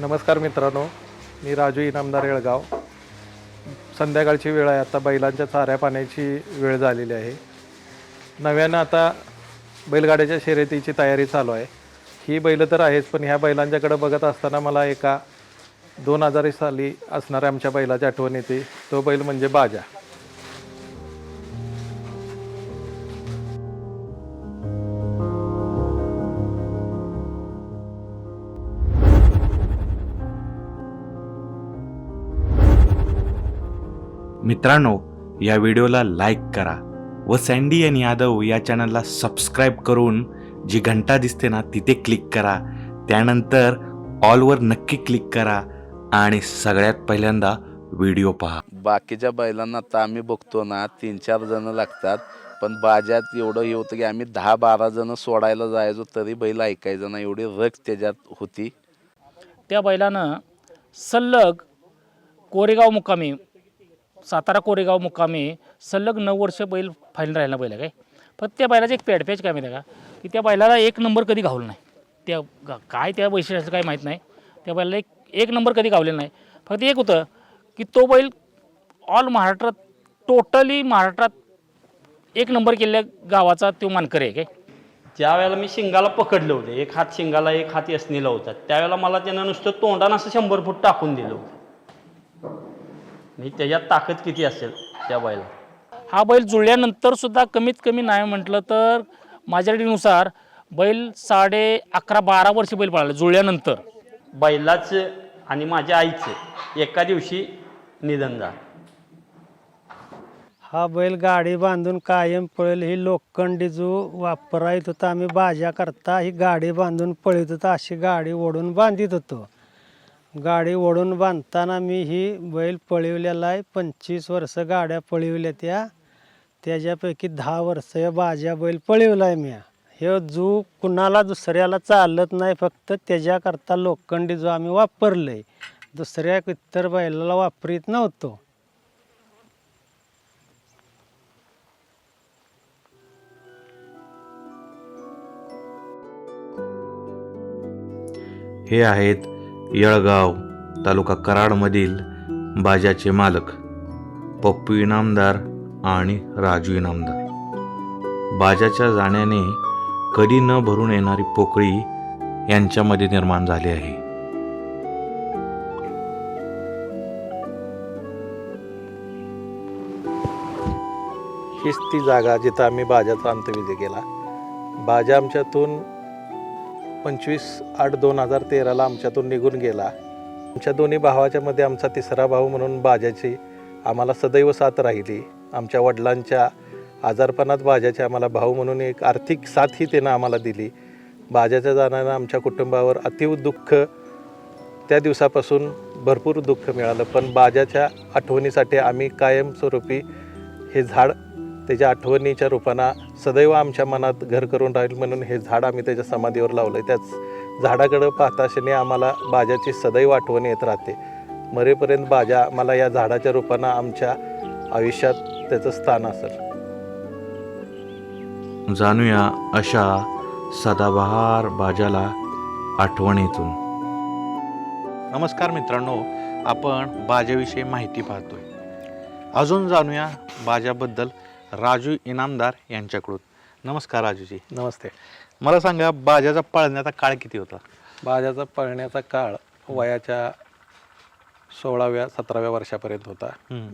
नमस्कार मित्रांनो मी राजू इनामदार येळगाव. संध्याकाळची वेळ आहे आता बैलांच्या चाऱ्या पाण्याची वेळ झालेली आहे. नव्यानं आता बैलगाड्याच्या शर्यतीची तयारी चालू आहे. ही बैलं तर आहेच पण ह्या बैलांच्याकडे बघत असताना मला एका दोन हजार साली असणाऱ्या आमच्या बैलाची आठवण येते तो बैल म्हणजे बाजा. मित्रांनो या व्हिडिओला लाईक करा व सँडी आणि यादव या चॅनलला सबस्क्राईब करून जी घंटा दिसते ना तिथे क्लिक करा. त्यानंतर ऑलवर नक्की क्लिक करा आणि सगळ्यात पहिल्यांदा व्हिडिओ पहा. बाकीच्या बैलांना आता आम्ही बघतो ना तीन चार जण लागतात पण बाजात एवढं हे होतं की आम्ही दहा बारा जण सोडायला जायचो तरी बैल ऐकायचं ना एवढी रग त्याच्यात होती. त्या बैलानं सल्लग कोरेगाव मुक्कामी सातारा कोरेगाव मुक्कामी सलग नऊ वर्ष बैल फायनल राहिला बैल आहे काय? पण त्या बैलाचं एक पॅडपॅच काय माहिती आहे का? की त्या बैलाला एक नंबर कधी घावलं नाही. त्या गा- काय त्या वैशिष्ट्याचं काय माहीत नाही. त्या बैलाला एक एक नंबर कधी गावलेला नाही. फक्त एक होतं की तो बैल ऑल महाराष्ट्रात टोटली महाराष्ट्रात एक नंबर केलेल्या गावाचा तो मानकर आहे काय? ज्या वेळेला मी शिंगाला पकडलं होतं एक हात शिंगाला एक हात यसनीला होता त्यावेळेला मला त्यानं नुसतं तोंडानं असं शंभर फूट टाकून दिलं होतं. आणि त्याच्यात ताकद किती असेल त्या बैला? हा बैल जुळल्यानंतर सुद्धा कमीत कमी नाही म्हटलं तर माझ्यानुसार बैल साडे अकरा बारा वर्ष बैल पळाला जुळल्यानंतर. बैलाचं आणि माझ्या आईचं एका दिवशी निधन झालं. हा बैल गाडी बांधून कायम पळेल ही लोखंडी जो वापरायत होता आम्ही बाजा करता ही गाडी बांधून पळत होता अशी गाडी ओढून बांधित होतो. गाडी ओढून बांधताना मी ही बैल पळवलेला आहे. पंचवीस वर्ष गाड्या पळवल्या त्या. त्याच्यापैकी दहा वर्ष या बाज्या बैल पळवला आहे मी. हे जो कुणाला दुसऱ्याला चालत नाही फक्त त्याच्याकरता लोखंडी जो आम्ही वापरलं दुसऱ्या इतर बैलाला वापरीत नव्हतो. हे आहेत येळगाव तालुका कराडमधील बाजाचे मालक पप्पू इनामदार आणि राजू इनामदार. बाजाच्या जाण्याने कधी न भरून येणारी पोकळी यांच्यामध्ये निर्माण झाली आहे. हीच ती जागा जिथं आम्ही बाजाचा अंतविधी केला. बाजा आमच्यातून पंचवीस आठ दोन हजार तेराला आमच्यातून निघून गेला. आमच्या दोन्ही भावाच्या मध्ये आमचा तिसरा भाऊ म्हणून बाजाची आम्हाला सदैव साथ राहिली. आमच्या वडिलांच्या आजारपणात बाजाचे आम्हाला भाऊ म्हणून एक आर्थिक साथही त्यानं आम्हाला दिली. बाजाच्या जाण्यानं आमच्या कुटुंबावर अतीव दुःख त्या दिवसापासून भरपूर दुःख मिळालं. पण बाजाच्या आठवणीसाठी आम्ही कायमस्वरूपी हे झाड त्याच्या आठवणीच्या रूपानं सदैव आमच्या मनात घर करून राहील म्हणून हे झाड आम्ही त्याच्या समाधीवर लावलं त्याच झाडाकडं पाहता क्षणी आम्हाला बाजाची सदैव आठवण येत राहते. मरेपर्यंत बाजा मला या झाडाच्या रूपानं आमच्या आयुष्यात त्याचं स्थान असेल. जाणूया अशा सदाबहार बाजाला आठवणीतून. नमस्कार मित्रांनो आपण बाजाविषयी माहिती पाहतोय. अजून जाणूया बाजाबद्दल. राजू इनामदार यांच्याकडून. नमस्कार राजूजी. नमस्ते. मला सांगा बाजाचा पाळण्याचा काळ किती होता? बाजाचा पळण्याचा काळ वयाच्या सोळाव्या सतराव्या वर्षापर्यंत होता.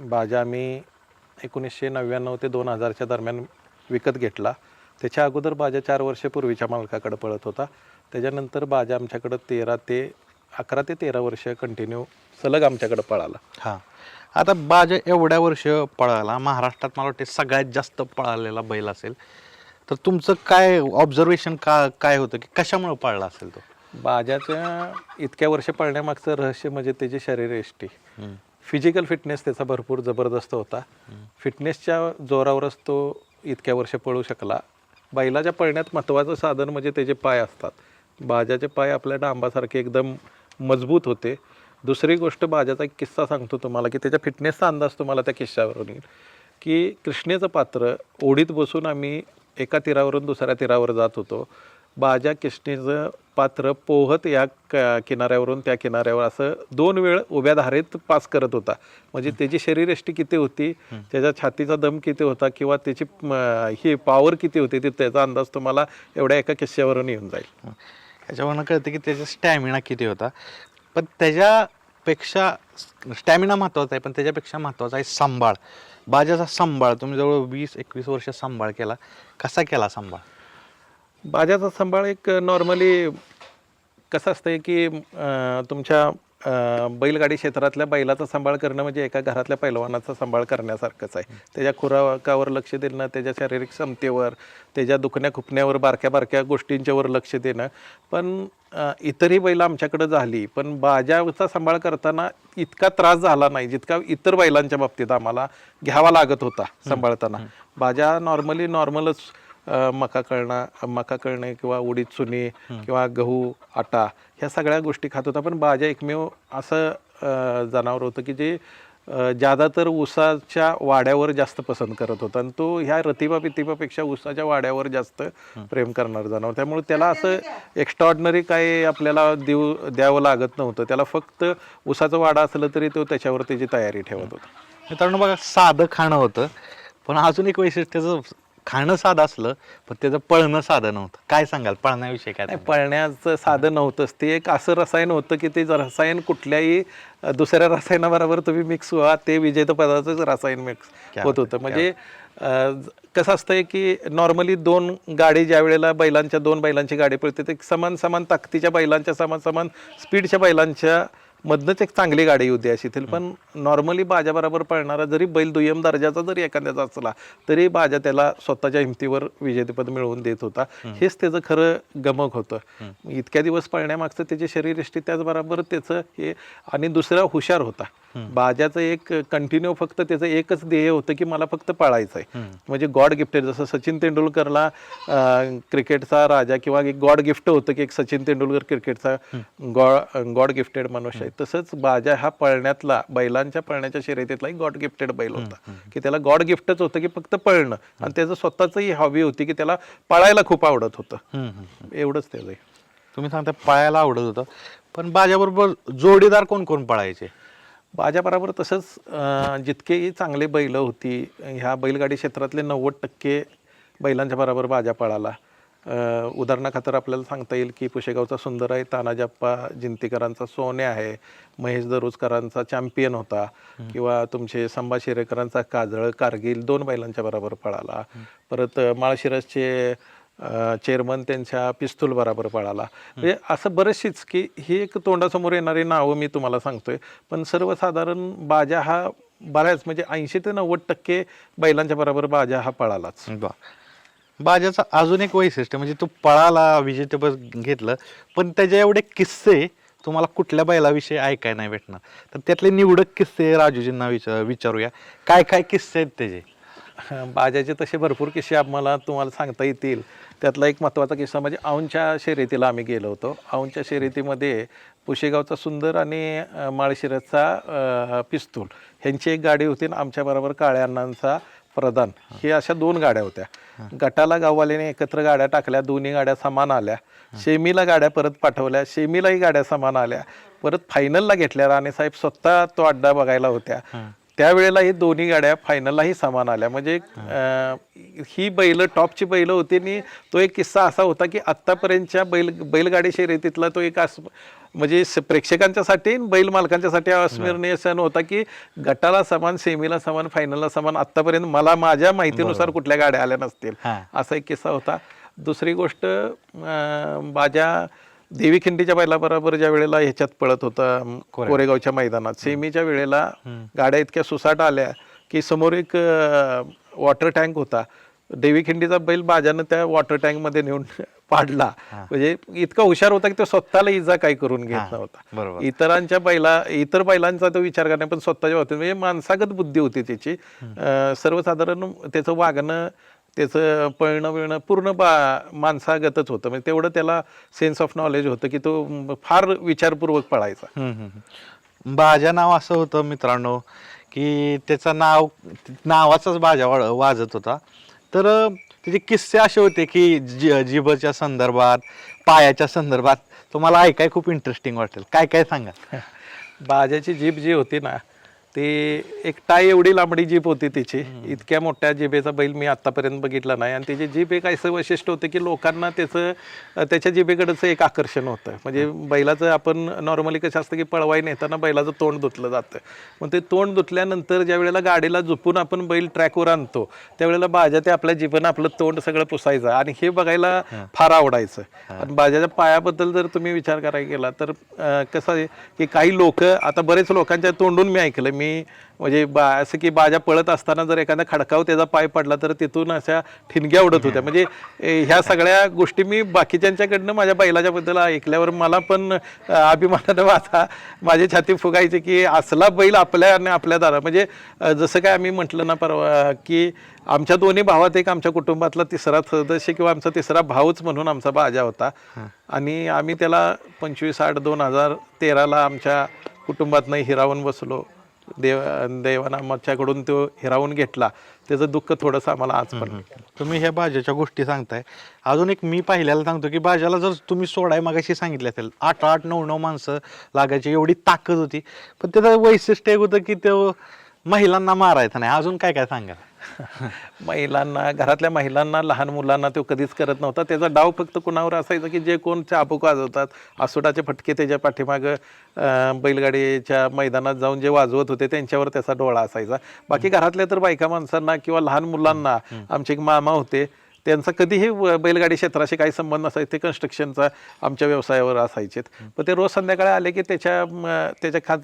बाजा आम्ही एकोणीसशे नव्याण्णव ते दोन हजारच्या दरम्यान विकत घेतला. त्याच्या अगोदर बाजा चार वर्षपूर्वीच्या मालकाकडे पळत होता. त्याच्यानंतर बाजा आमच्याकडं तेरा ते अकरा ते तेरा वर्ष कंटिन्यू सलग आमच्याकडं पळाला. हां. आता बाजा एवढ्या वर्ष पळाला महाराष्ट्रात मला वाटते सगळ्यात जास्त पळालेला बैल असेल. तर तुमचं काय ऑब्झर्वेशन का काय होतं? की कशामुळे पळला असेल तो? बाजाच्या इतक्या वर्ष पळण्यामागचं रहस्य म्हणजे त्याची शरीरयष्टी फिजिकल फिटनेस त्याचा भरपूर जबरदस्त होता. फिटनेसच्या जोरावरच तो इतक्या वर्ष पळू शकला. बैलाच्या पळण्यात महत्त्वाचं साधन म्हणजे त्याचे पाय असतात. बाजाचे पाय आपल्या डांबासारखे एकदम मजबूत होते. दुसरी गोष्ट बाजाचा एक किस्सा सांगतो तुम्हाला की त्याच्या फिटनेसचा अंदाज तुम्हाला त्या किस्सावरून येईल. की कृष्णेचं पात्र ओढीत बसून आम्ही एका तीरावरून दुसऱ्या तीरावर जात होतो. बाजा किशनीचं पात्र पोहत या क किनाऱ्यावरून त्या किनाऱ्यावर असं दोन वेळ उभ्या धारेत पास करत होता. म्हणजे त्याची शरीरयष्टी किती होती? त्याच्या छातीचा दम किती होता? किंवा त्याची ही पॉवर किती होती? ते त्याचा अंदाज तुम्हाला एवढ्या एका किस्स्यावरून येऊन जाईल. ह्याच्यावरनं कळतं की त्याचा स्टॅमिना किती होता. पण त्याच्यापेक्षा स्टॅमिना महत्त्वाचा आहे पण त्याच्यापेक्षा महत्त्वाचा आहे सांभाळ. बाजाचा सांभाळ तुम्ही जवळ वीस एकवीस वर्ष सांभाळ केला. कसा केला सांभाळ? बाजाचा सांभाळ एक नॉर्मली कसं असतं की तुमच्या बैलगाडी क्षेत्रातल्या बैलाचा सांभाळ करणं म्हणजे एका घरातल्या पैलवानाचा सांभाळ करण्यासारखंच आहे. त्याच्या खुराकावर लक्ष देणं त्याच्या शारीरिक क्षमतेवर त्याच्या दुखण्या खुपण्यावर बारक्या बारक्या गोष्टींच्यावर लक्ष देणं. पण इतरही बैल आमच्याकडे झाली पण बाजाचा सांभाळ करताना इतका त्रास झाला नाही जितका इतर बैलांच्या बाबतीत आम्हाला घ्यावा लागत होता सांभाळताना. बाजा नॉर्मली नॉर्मलच मका कळणं मका कळणे किंवा उडीद चुनी किंवा गहू आटा ह्या सगळ्या गोष्टी खात होता. पण बाजा एकमेव असं जनावर होतं की जे ज्यादातर ऊसाच्या वाड्यावर जास्त पसंत करत होता. आणि तो ह्या रतिबा पितिबापेक्षा ऊसाच्या वाड्यावर जास्त प्रेम करणार जनावर. त्यामुळे त्याला असं एक्स्ट्रॉर्डनरी काय आपल्याला देऊ द्यावं लागत नव्हतं. त्याला फक्त ऊसाचं वाडा असलं तरी तो त्याच्यावर त्याची तयारी ठेवत होता. मित्रांनो बघा साधं खाणं होतं. पण अजून एक वैशिष्ट्य त्याचं खाणं साधं असलं पण त्याचं पळणं साधं नव्हतं. काय सांगाल? पळण्याविषयी काय नाही? पळण्याचं साधन नव्हतंच. ते एक असं रसायन होतं की ते ज- रसायन कुठल्याही अ, दुसऱ्या रसायनाबरोबर तुम्ही मिक्स व्हा ते विजेत पदार्थाचं रसायन मिक्स होत होतं. म्हणजे अ, ज- कसं असतंय की नॉर्मली दोन गाडी ज्या वेळेला बैलांच्या दोन बैलांची गाडी पळते ते समान समान ताकदीच्या बैलांच्या समान समान स्पीडच्या बैलांच्या मधनंच एक चांगली गाडी येऊ द्यायची असेल पण नॉर्मली बाजाबरोबर पळणारा जरी बैल दुय्यम दर्जाचा जरी एखाद्याचा असला तरी बाजा त्याला स्वतःच्या हिमतीवर विजेतेपद मिळवून देत होता. हेच त्याचं खरं गमक होतं. इतक्या दिवस पळण्यामागचं त्याची शरीरयष्टी त्याचबरोबर त्याचं हे आणि दुसरा हुशार होता. बाजाचं एक कंटिन्यू फक्त त्याचं एकच ध्येय होतं की मला फक्त पळायचं आहे म्हणजे गॉड गिफ्टेड जसं सचिन तेंडुलकरला क्रिकेटचा राजा किंवा एक गॉड गिफ्ट होतं की एक सचिन तेंडुलकर क्रिकेटचा गॉड गॉड गिफ्टेड मनुष्य आहे. तसंच बाजा हा पळण्यातला बैलांच्या पळण्याच्या शर्यतीतला एक गॉड गिफ्टेड बैल होता. की त्याला गॉड गिफ्टच होतं की फक्त पळणं. आणि त्याचं स्वतःचंही हॉबी होती की त्याला पळायला खूप आवडत होतं. एवढंच त्याचं. तुम्ही सांगता पळायला आवडत होतं. पण बाजाबरोबर जोडीदार कोण कोण पळायचे? बाजाबरोबर तसंच जितकेही चांगले बैल होती ह्या बैलगाडी क्षेत्रातले नव्वद टक्के बैलांच्या बरोबर बाजा पळाला. उदाहरणाखातर आपल्याला सांगता येईल की पुशेगावचा सुंदर आहे तानाजप्पा जिंतीकरांचा सोने आहे महेश दरोजकरांचा चॅम्पियन होता किंवा तुमचे संभा शिरेकरांचा काजळ कारगिल दोन बैलांच्या बरोबर पळाला. परत माळशिरसचे चेअरमन त्यांच्या पिस्तूल बरोबर पळाला. म्हणजे असं बरेचशीच की ही एक तोंडासमोर येणारी नावं मी तुम्हाला सांगतोय पण सर्वसाधारण बाजा हा बऱ्याच म्हणजे ऐंशी ते नव्वद टक्के बैलांच्या बरोबर बाजा हा पळालाच. बाजाचं अजून एक वैशिष्ट्य म्हणजे तो पळाला विजेतेपद घेतलं पण त्याच्या एवढे किस्से तुम्हाला कुठल्या बैलाविषयी ऐकाय नाही भेटणार. तर त्यातले निवडक किस्से राजूजींना विचार विचारूया. काय काय किस्से आहेत त्याचे? बाजाचे तसे भरपूर किस्से आम्हाला तुम्हाला सांगता येतील. त्यातला एक महत्त्वाचा किस्सा म्हणजे औंच्या शर्यतीला आम्ही गेलो होतो. औंच्या शर्यतीमध्ये पुशेगावचा सुंदर आणि अं, माळशिरसचा पिस्तूल. ह्यांची एक गाडी होती आणि आमच्याबरोबर काळ्या अण्णांचा प्रधान. हे. अशा दोन गाड्या होत्या. गटाला गाववाल्याने एकत्र गाड्या टाकल्या. दोन्ही गाड्या समान आल्या. शेमीला गाड्या परत पाठवल्या. शेमीलाही गाड्या समान आल्या. परत फायनलला घेतल्या. राणे साहेब स्वतः तो अड्डा बघायला होत्या. त्यावेळेला ही दोन्ही गाड्या फायनललाही समान आल्या. म्हणजे अं, ही बैल टॉपची बैल होती आणि तो एक किस्सा असा होता की आत्तापर्यंतच्या बैल बैलगाडी शर्यतीतला तो एक अस म्हणजे स- प्रेक्षकांच्यासाठी आणि बैल मालकांच्यासाठी अस्मरणीय क्षण होता की गटाला समान सेमीला समान फायनलला समान आत्तापर्यंत मला माझ्या माहितीनुसार कुठल्या गाड्या आल्या नसतील. हां. असा एक किस्सा होता. दुसरी गोष्ट अं, माझ्या देवी खिंडीच्या बैलाबरोबर ज्या वेळेला ह्याच्यात पळत होता कोरेगावच्या मैदानात सेमीच्या वेळेला गाड्या इतक्या सुसाट आल्या की समोर एक वॉटर टँक होता. देवी खिंडीचा बैल बाजानं त्या वॉटर टँकमध्ये नेऊन पाडला. म्हणजे इतका हुशार होता की तो स्वतःला इजा काही करून घेत नव्हता. इतरांच्या बैला इतर बैलांचा तो विचार करणे पण स्वतःच्या बाबतीत म्हणजे माणसागत बुद्धी होती त्याची. सर्वसाधारण त्याचं वागणं त्याचं पळणं बिळणं पूर्ण बा माणसागतच होतं. म्हणजे तेवढं त्याला सेन्स ऑफ नॉलेज होतं की तो फार विचारपूर्वक पळायचा. बाजा नाव असं होतं मित्रांनो की त्याचं नाव नावाचाच बाजा वाजत होता. तर त्याचे किस्से असे होते की जि जिभच्या संदर्भात पायाच्या संदर्भात तुम्हाला ऐकाय खूप इंटरेस्टिंग वाटेल. काय काय सांगा बाजाची जीभ जी होती ना ती एक टाय एवढी लांबडी जीभ होती तिची. इतक्या मोठ्या जिभेचा बैल मी आतापर्यंत बघितला नाही. आणि त्याची जीभ एक असं वैशिष्ट्य होतं की लोकांना त्याचं त्याच्या जिभेकडचं एक आकर्षण होतं. म्हणजे बैलाचं आपण नॉर्मली कसं असतं की पळवाई नेताना बैलाचं तोंड धुतलं जातं. मग ते तोंड धुतल्यानंतर ज्या वेळेला गाडीला झुपून आपण बैल ट्रॅकवर आणतो त्यावेळेला बाजा ते आपल्या जिभेनं आपलं तोंड सगळं पुसायचं. आणि हे बघायला फार आवडायचं. आणि बाजाच्या पायाबद्दल जर तुम्ही विचार करायला गेला तर कसं आहे की काही लोक आता बरेच लोकांच्या तोंडून मी ऐकलं मी म्हणजे बा असं की बाजा पळत असताना जर एखादा खडकाव त्याचा पाय पडला तर तिथून अशा ठिणग्या उडत होत्या. म्हणजे ह्या सगळ्या गोष्टी मी बाकीच्यांच्याकडनं माझ्या बैलाच्या बद्दल ऐकल्यावर मला पण अभिमानानं माझा माझी छाती फुगायची की असला बैल आपल्या आणि आपल्या दारा म्हणजे जसं काय आम्ही म्हटलं ना परवा की आमच्या दोन्ही भावात एक आमच्या कुटुंबातला तिसरा सदस्य किंवा आमचा तिसरा भाऊच म्हणून आमचा बाजा होता. आणि आम्ही त्याला पंचवीस आठ दोन हजार तेराला आमच्या कुटुंबातनं हिरावून बसलो. देव देवानं आमच्याकडून तो हिरावून घेतला. त्याचं दुःख थोडंसं आम्हाला आज पण. तुम्ही ह्या भाज्याच्या गोष्टी सांगताय. अजून एक मी पाहिल्याला सांगतो की भाज्याला जर तुम्ही सोडाय मागाशी सांगितलं असेल आठ आठ नऊ नऊ माणसं लागायची एवढी ताकद होती. पण त्याचं वैशिष्ट्य एक होतं की तो महिलांना मारायचा नाही. अजून काय काय सांगा महिलांना घरातल्या महिलांना लहान मुलांना तो कधीच करत नव्हता. त्याचा डाव फक्त कुणावर असायचा की जे कोण चाबूक वाजवतात. आसोटाचे फटके त्याच्या पाठीमागं बैलगाडीच्या मैदानात जाऊन जे वाजवत होते त्यांच्यावर त्याचा डोळा असायचा. बाकी घरातल्या तर बायका माणसांना किंवा लहान मुलांना आमचे एक मामा होते त्यांचा कधीही बैलगाडी क्षेत्राशी काही संबंध नसायचा ते कन्स्ट्रक्शनचा आमच्या व्यवसायावर असायचेत. पण ते रोज संध्याकाळी आले की त्याच्या त्याच्या खास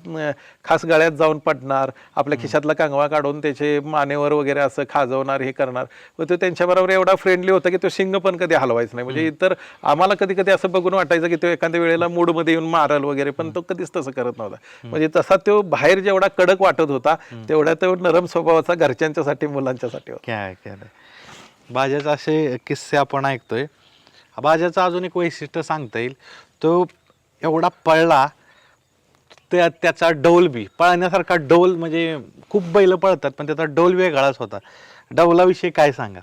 खास गळ्यात जाऊन पडणार आपल्या खिशातला कांगवा काढून त्याचे मानेवर वगैरे असं खाजवणार हे करणार. व तो त्यांच्याबरोबर एवढा फ्रेंडली होता की तो शिंग पण कधी हलवायचा नाही. म्हणजे इतर आम्हाला कधी कधी असं बघून वाटायचं की तो एखाद्या वेळेला मूडमध्ये येऊन मारल वगैरे पण तो कधीच तसं करत नव्हता. म्हणजे तसा तो बाहेर जेवढा कडक वाटत होता तेवढा तो नरम स्वभावाचा घरच्यांच्यासाठी मुलांच्यासाठी होता. भाज्याचा असे किस्से आपण ऐकतोय. भाज्याचं अजून एक वैशिष्ट्य सांगता येईल. तो एवढा पळला त्या त्याचा डौल बी पळण्यासारखा डौल म्हणजे खूप बैल पळतात पण त्याचा डौल वेगळाच होता. डौलाविषयी काय सांगा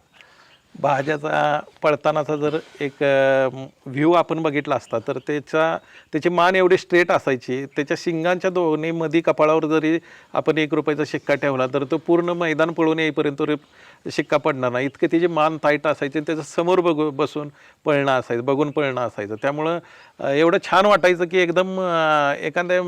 भाज्याचा पळतानाचा जर एक व्ह्यू आपण बघितला असता तर त्याचा त्याची मान एवढी स्ट्रेट असायची त्याच्या शिंगांच्या दोन्ही मध्ये कपाळावर जरी आपण एक रुपयाचा शिक्का ठेवला तर तो पूर्ण मैदान पळून येईपर्यंत शिक्का पडणार नाही. इतके त्याची मान ताईट असायची त्याचं समोर बघू बसून पळणं असायचं बघून पळणं असायचं. त्यामुळं एवढं छान वाटायचं की एकदम एखाद्या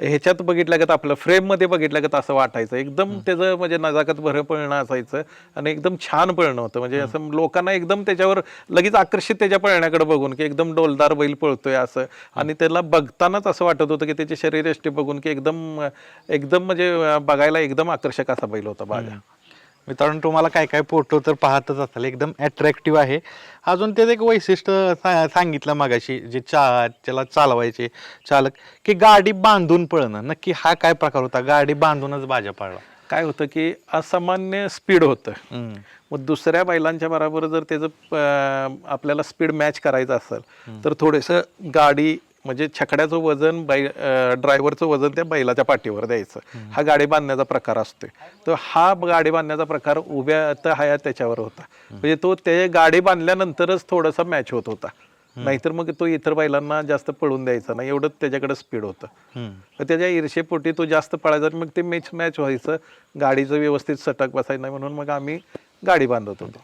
ह्याच्यात बघितलं का आपलं फ्रेममध्ये बघितलं का असं वाटायचं. एकदम त्याचं म्हणजे नजाकत भरं पळणं असायचं आणि एकदम छान पळणं होतं. म्हणजे असं लोकांना एकदम त्याच्यावर लगेच आकर्षित त्याच्या पळण्याकडे बघून की एकदम डोलदार बैल पळतोय असं. आणि त्याला बघतानाच असं वाटत होतं की त्याची शरीरयष्टी बघून की एकदम एकदम म्हणजे बघायला एकदम आकर्षक असा बैल होता बाजा मित्रांनो तुम्हाला काय काय फोटो तर पाहतच असाल. एकदम अट्रॅक्टिव्ह आहे. अजून त्याचं एक वैशिष्ट्य सा- सांगितलं मागाशी जे चा त्याला चालवायचे चालक की गाडी बांधून पळणं. नक्की हा काय प्रकार होता? गाडी बांधूनच बाजा पळला काय होतं की असामान्य स्पीड होतं. मग दुसऱ्या बैलांच्या बरोबर जर त्याचं आपल्याला स्पीड मॅच करायचं असेल तर थोडंसं गाडी म्हणजे छकड्याचं वजन बै ड्रायव्हरचं वजन त्या बैलाच्या पाठीवर द्यायचं. हा गाडी बांधण्याचा प्रकार असतोय. तर हा गाडी बांधण्याचा प्रकार उभ्या तर हाया त्याच्यावर होता. म्हणजे तो ते गाडी बांधल्यानंतरच थोडासा मॅच होत होता. नाहीतर मग तो इतर बैलांना जास्त पळून द्यायचा नाही. एवढं त्याच्याकडे स्पीड होतं. त्याच्या ईर्षेपोटी तो जास्त पळायचा मग ते मॅच मॅच व्हायचं. गाडीचं व्यवस्थित सटक बसायचं नाही म्हणून मग आम्ही गाडी बांधत होतो.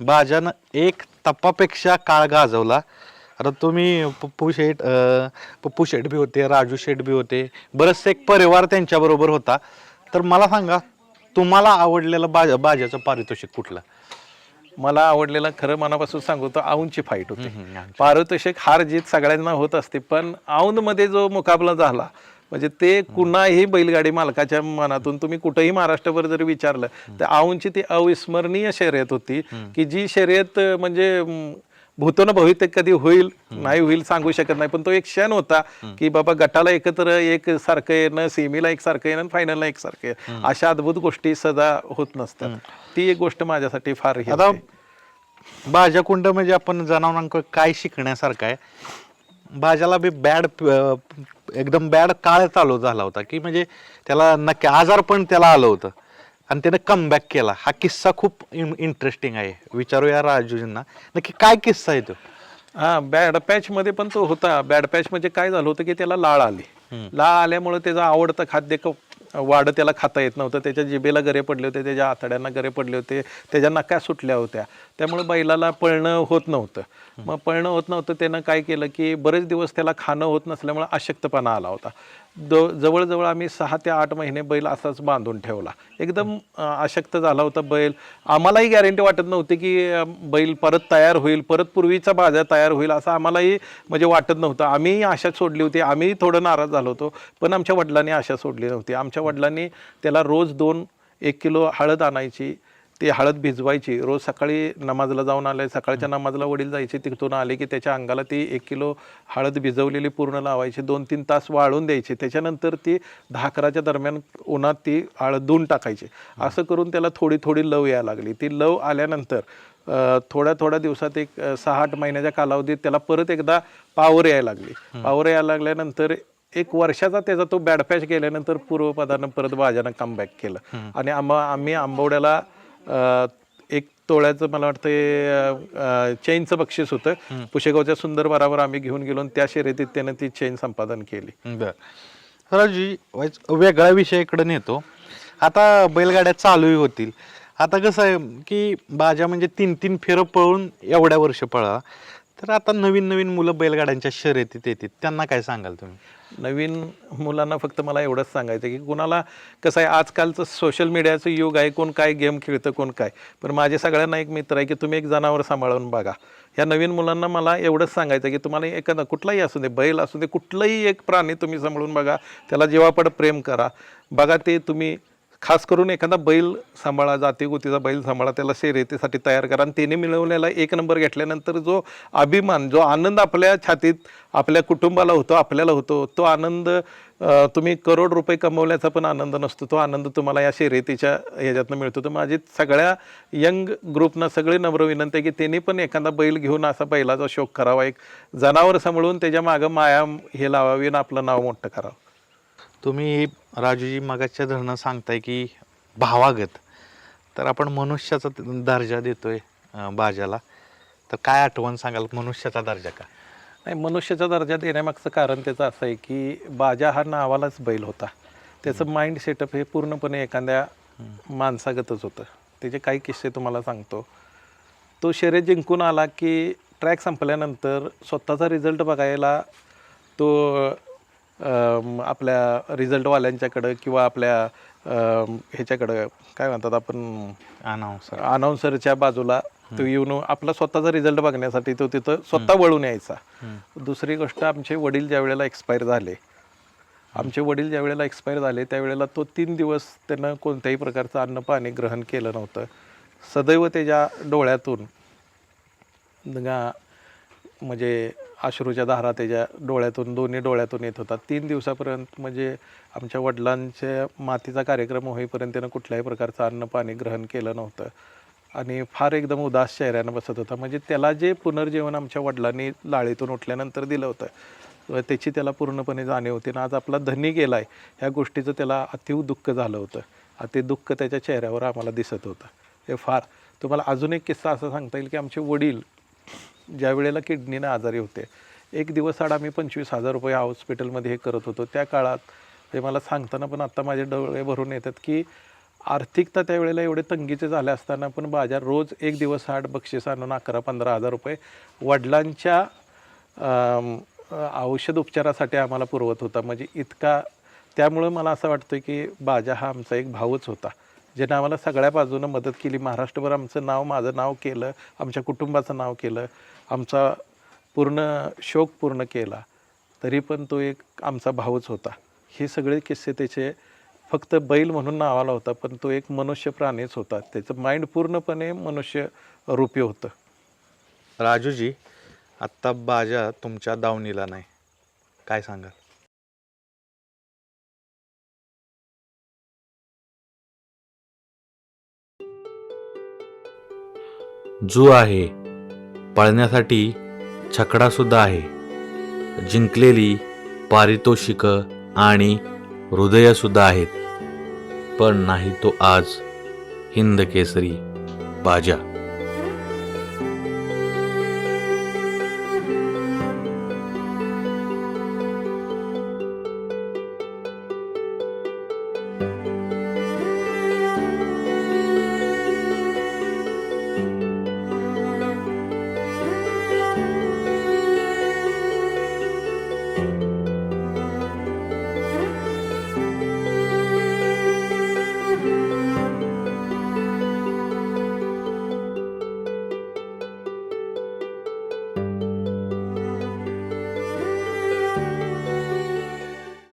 बाजानं एक तपापेक्षा काळ गाजवला. आता तुम्ही पप्पू शेठ अं, पप्पू शेठ बी होते राजू शेठ बी होते बरंचसं एक परिवार त्यांच्याबरोबर होता. तर मला सांगा तुम्हाला आवडलेलं बाजा बाजाचं पारितोषिक कुठलं? मला आवडलेलं खरं मनापासून सांगू तर औंदची फाईट होती. पारितोषिक हार जीत सगळ्यांना होत असते पण औंदमध्ये जो मुकाबला झाला म्हणजे ते कुणाही बैलगाडी मालकाच्या मनातून तुम्ही कुठेही महाराष्ट्रभर जरी विचारलं तर औंदची ती अविस्मरणीय शर्यत होती की जी शर्यत अं, म्हणजे अं, भूतोन भविष्य कधी होईल नाही होईल सांगू शकत नाही. पण तो एक क्षण होता की बाबा गटाला एकत्र एक सारखं येणं सेमीला एक सारखं येणं फायनलला एक सारखं येणं. अशा अद्भुत गोष्टी सदा होत नसतात. ती एक गोष्ट माझ्यासाठी फार हे आता. भाज्या कुंड म्हणजे आपण जनावरांकडे काय शिकण्यासारखं आहे? भाज्याला बी बॅड एकदम बॅड काळ चालू झाला होता की म्हणजे त्याला नक्की आजार पण त्याला आलं होतं. आणि त्यानं कमबॅक केला. हा किस्सा खूप इंटरेस्टिंग आहे. विचारूया राजूजींना. नक्की काय किस्सा आहे तो? हा बॅड पॅच मध्ये पण तो होता. बॅड पॅच म्हणजे काय झालं होतं की त्याला लाळ आली. लाळ आल्यामुळे त्याचं आवडतं खाद्य वाढ त्याला खाता येत नव्हतं. त्याच्या जिभेला गरे पडले होते त्याच्या आतड्यांना गरे पडले होते त्याच्या नक्या सुटल्या होत्या. त्यामुळे बैलाला पळणं होत नव्हतं. मग पळणं होत नव्हतं त्यानं काय केलं की बरेच दिवस त्याला खाणं होत नसल्यामुळे अशक्तपणा आला होता. द जवळजवळ आम्ही सहा ते आठ महिने बैल असाच बांधून ठेवला. एकदम अशक्त झाला होता बैल. आम्हालाही गॅरंटी वाटत नव्हती की बैल परत तयार होईल परत पूर्वीचा बाजार तयार होईल असं आम्हालाही म्हणजे वाटत नव्हतं. आम्हीही आशा सोडली होती. आम्हीही थोडं नाराज झालो होतो पण आमच्या वडिलांनी आशा सोडली नव्हती. आमच्या वडिलांनी त्याला रोज दोन एक किलो हळद आणायची ती हळद भिजवायची. रोज सकाळी नमाजला जाऊन आले सकाळच्या नमाजला वडील जायचे तिथून आले की त्याच्या अंगाला ती एक किलो हळद भिजवलेली पूर्ण लावायची दोन तीन तास वाळून द्यायची. त्याच्यानंतर ती दहा अकराच्या दरम्यान उन्हात ती हळद धुवून टाकायची. असं करून त्याला थोडी थोडी लव यायला लागली. ती लव आल्यानंतर थोड्या थोड्या दिवसात एक सहा आठ महिन्याच्या कालावधीत त्याला परत एकदा पावर यायला लागली. पावर यायला लागल्यानंतर एक वर्षाचा त्याचा तो बॅड पॅच गेल्यानंतर पूर्वपदानं परत बाजानं कमबॅक केलं. आणि आम आम्ही आंबवड्याला एक तोळ्याचं मला वाटतं चेनचं बक्षीस होतं. पुशेगावच्या सुंदर बराबर आम्ही घेऊन गेलो आणि त्या शर्यतीत त्यानं ती चेन संपादन केली. बर. वेगळ्या विषयाकडे नेतो. आता बैलगाड्या चालूही होतील. आता कसं आहे की बाजा म्हणजे तीन तीन फेरं पळून एवढ्या वर्ष पळा. तर आता नवीन नवीन मुलं बैलगाड्यांच्या शर्यतीत येतात त्यांना काय सांगाल तुम्ही? नवीन मुलांना फक्त मला एवढंच सांगायचं की कुणाला कसं आहे आजकालचं सोशल मीडियाचं युग आहे कोण काय गेम खेळतं कोण काय. पण माझे सगळ्यांना एक मित्र आहे की तुम्ही एक जनावर सांभाळून बघा. या नवीन मुलांना मला एवढंच सांगायचं की तुम्हाला एखादा कुठलाही असू दे बैल असू दे कुठलंही एक प्राणी तुम्ही सांभाळून बघा. त्याला जीवापड प्रेम करा. बघा ते तुम्ही खास करून एखादा बैल सांभाळा जातीगुतीचा बैल सांभाळा त्याला शर्यतीसाठी तयार करा. आणि त्याने मिळवलेला एक नंबर घेतल्यानंतर जो अभिमान जो आनंद आपल्या छातीत आपल्या कुटुंबाला होतो आपल्याला होतो तो आनंद तुम्ही करोड रुपये कमवल्याचा पण आनंद नसतो. तो आनंद तुम्हाला या शर्यतीच्या ह्याच्यातनं मिळतो. तर माझी सगळ्या यंग ग्रुपना सगळे नम्र विनंती आहे की त्यांनी पण एखादा बैल घेऊन असा बैलाचा शोक करावा. एक जनावर सांभाळून त्याच्या मागं माया हे लावावी आणि आपलं नाव मोठं करावं. तुम्ही राजूजी मगाच्या धरणं सांगताय की भावागत. तर आपण मनुष्याचा दर्जा देतोय बाजाला. तर काय आठवण सांगाल मनुष्याचा दर्जा का? नाही मनुष्याचा दर्जा देण्यामागचं कारण त्याचं असं आहे की बाजा हा नावालाच बैल होता. त्याचं माइंड सेटअप हे पूर्णपणे एखाद्या माणसागतच होतं. त्याचे काही किस्से तुम्हाला सांगतो. तो शर्यत जिंकून आला की ट्रॅक संपल्यानंतर स्वतःचा रिझल्ट बघायला तो आपल्या रिझल्टवाल्यांच्याकडं किंवा आपल्या ह्याच्याकडं काय म्हणतात आपण? अनाऊन्सर अनाऊन्सरच्या बाजूला तो येऊन आपला स्वतःचा रिझल्ट बघण्यासाठी तो तिथं स्वतः वळून यायचा. दुसरी गोष्ट आमचे वडील ज्या वेळेला एक्सपायर झाले आमचे वडील ज्या वेळेला एक्सपायर झाले त्यावेळेला तो तीन दिवस त्यानं कोणत्याही प्रकारचं अन्न पाणी ग्रहण केलं नव्हतं. सदैव त्याच्या डोळ्यातून म्हणजे अश्रूच्या धारा त्याच्या डोळ्यातून दोन्ही डोळ्यातून येत होता तीन दिवसापर्यंत म्हणजे आमच्या वडिलांच्या मातीचा कार्यक्रम होईपर्यंत त्यानं कुठल्याही प्रकारचं अन्न पाणी ग्रहण केलं नव्हतं. आणि फार एकदम उदास चेहऱ्यानं बसत होता. म्हणजे त्याला जे पुनर्जीवन आमच्या वडिलांनी लाळीतून उठल्यानंतर दिलं होतं त्याची त्याला पूर्णपणे जाणीव होती. आणि आज आपला धनी गेला आहे ह्या गोष्टीचं त्याला अतिव दुःख झालं होतं. अति दुःख त्याच्या चेहऱ्यावर आम्हाला दिसत होतं. हे फार. तुम्हाला अजून एक किस्सा असा सांगता येईल की आमचे वडील ज्या वेळेला किडनीनं आजारी होते एक दिवस आड आम्ही पंचवीस हजार रुपये हॉस्पिटलमध्ये हे करत होतो. त्या काळात हे मला सांगताना पण आत्ता माझे डोळे भरून येतात की आर्थिकता त्यावेळेला एवढे तंगीचे झाले असताना पण बाजार रोज एक दिवस आठ बक्षीस आणून अकरा पंधरा हजार रुपये वडिलांच्या औषध उपचारासाठी आम्हाला पुरवत होता. म्हणजे इतका त्यामुळं मला असं वाटतं की बाजा हा आमचा एक भाऊच होता. ज्यानं आम्हाला सगळ्या बाजूनं मदत केली. महाराष्ट्रभर आमचं नाव माझं नाव केलं. आमच्या कुटुंबाचं नाव केलं. आमचा पूर्ण शोक पूर्ण केला. तरी पण तो एक आमचा भाऊच होता. हे सगळे किस्से त्याचे फक्त बैल म्हणून नावाला होता पण तो एक मनुष्य प्राणीच होता. त्याचं माइंड पूर्णपणे मनुष्य रूपी होतं. राजूजी आत्ता बाजा तुमच्या दावणीला नाही. काय सांगाल? जो आहे पळण्यासाठी छकडासुद्धा आहे. जिंकलेली पारितोषिकं आणि हृदयसुद्धा आहेत. पण नाही तो आज हिंद केसरी बाजा.